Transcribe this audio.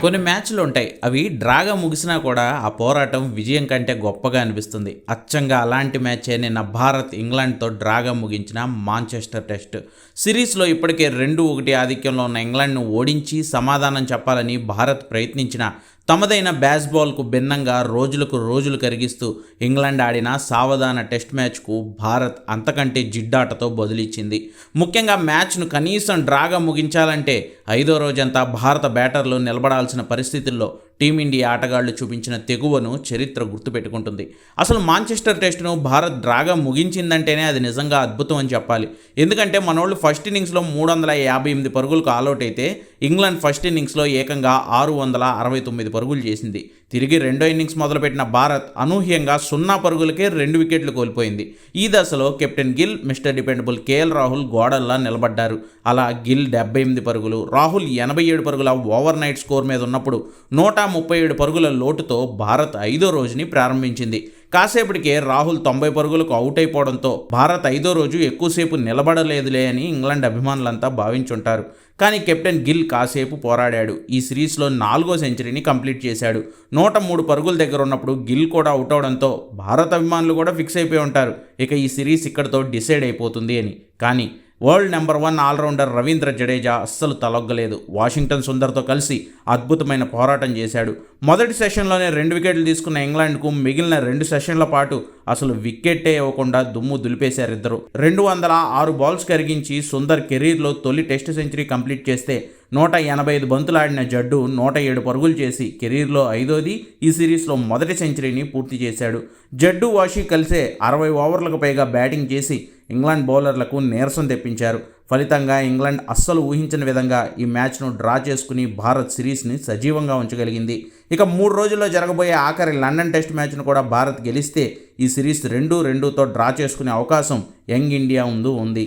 కొన్ని మ్యాచ్లు ఉంటాయి. అవి డ్రాగా ముగిసినా కూడా ఆ పోరాటం విజయం కంటే గొప్పగా అనిపిస్తుంది. అచ్చంగా అలాంటి మ్యాచే నిన్న భారత్ ఇంగ్లాండ్తో డ్రాగా ముగించిన మాంచెస్టర్ టెస్ట్. సిరీస్లో ఇప్పటికే రెండు ఒకటి ఆధిక్యంలో ఉన్న ఇంగ్లాండ్ను ఓడించి సమాధానం చెప్పాలని భారత్ ప్రయత్నించిన తమదైన బ్యాస్బాల్కు భిన్నంగా రోజులకు రోజులు కరిగిస్తూ ఇంగ్లాండ్ ఆడిన సావధాన టెస్ట్ మ్యాచ్కు భారత్ అంతకంటే జిడ్డాటతో బదులిచ్చింది. ముఖ్యంగా మ్యాచ్ను కనీసం డ్రాగా ముగించాలంటే ఐదో రోజంతా భారత బ్యాటర్లు నిలబడాల్సిన పరిస్థితుల్లో టీమిండియా ఆటగాళ్ళు చూపించిన తెగువను చరిత్ర గుర్తుపెట్టుకుంటుంది. అసలు మాంచెస్టర్ టెస్టును భారత్ డ్రాగా ముగించిందంటేనే అది నిజంగా అద్భుతం అని చెప్పాలి. ఎందుకంటే మనోళ్ళు ఫస్ట్ ఇన్నింగ్స్లో మూడు వందల యాభై ఎనిమిది పరుగులకు ఆల్అౌట్ అయితే ఇంగ్లాండ్ ఫస్ట్ ఇన్నింగ్స్లో ఏకంగా ఆరు వందల అరవై తొమ్మిది పరుగులు చేసింది. తిరిగి రెండో ఇన్నింగ్స్ మొదలుపెట్టిన భారత్ అనూహ్యంగా సున్నా పరుగులకే రెండు వికెట్లు కోల్పోయింది. ఈ దశలో captain Gill mister dependable KL Rahul గోడల్లా నిలబడ్డారు. అలా గిల్ డెబ్బై ఎనిమిది పరుగులు రాహుల్ ఎనభై ఏడు పరుగుల ఓవర్ నైట్ స్కోర్ మీద ఉన్నప్పుడు నూట ముప్పై ఏడు పరుగుల లోటుతో భారత్ ఐదో రోజుని ప్రారంభించింది. కాసేపటికే రాహుల్ తొంభై పరుగులకు అవుట్ అయిపోవడంతో భారత్ ఐదో రోజు ఎక్కువసేపు నిలబడలేదులే అని ఇంగ్లాండ్ అభిమానులంతా భావించుంటారు. కానీ కెప్టెన్ గిల్ కాసేపు పోరాడాడు. ఈ సిరీస్లో నాలుగో సెంచరీని కంప్లీట్ చేశాడు. నూట మూడు పరుగుల దగ్గర ఉన్నప్పుడు గిల్ కూడా అవుట్ అవడంతో భారత అభిమానులు కూడా ఫిక్స్ అయిపోయి ఉంటారు. ఇక ఈ సిరీస్ ఇక్కడితో డిసైడ్ అయిపోతుంది అని. కానీ world number one allrounder Ravindra Jadeja అస్సలు తలొగ్గలేదు. వాషింగ్టన్ సుందర్తో కలిసి అద్భుతమైన పోరాటం చేశాడు. మొదటి సెషన్లోనే రెండు వికెట్లు తీసుకున్న ఇంగ్లాండ్కు మిగిలిన రెండు సెషన్ల పాటు అసలు వికెట్టే ఇవ్వకుండా దుమ్ము దులిపేశారు ఇద్దరు. రెండు వందల ఆరు బాల్స్ కరిగించి సుందర్ కెరీర్లో తొలి టెస్ట్ సెంచరీ కంప్లీట్ చేస్తే నూట ఎనభై ఐదు బంతులాడిన జడ్డు నూట ఏడు పరుగులు చేసి కెరీర్లో ఐదోది ఈ సిరీస్లో మొదటి సెంచరీని పూర్తి చేశాడు. జడ్డు వాషి కలిసే అరవై ఓవర్లకు పైగా బ్యాటింగ్ చేసి ఇంగ్లాండ్ బౌలర్లకు నీరసం తెప్పించారు. ఫలితంగా ఇంగ్లాండ్ అస్సలు ఊహించిన విధంగా ఈ మ్యాచ్ను డ్రా చేసుకుని భారత్ సిరీస్ని సజీవంగా ఉంచగలిగింది. ఇక మూడు రోజుల్లో జరగబోయే ఆఖరి లండన్ టెస్ట్ మ్యాచ్ను కూడా భారత్ గెలిస్తే ఈ సిరీస్ రెండు రెండుతో డ్రా చేసుకునే అవకాశం యంగ్ ఇండియా ముందు ఉంది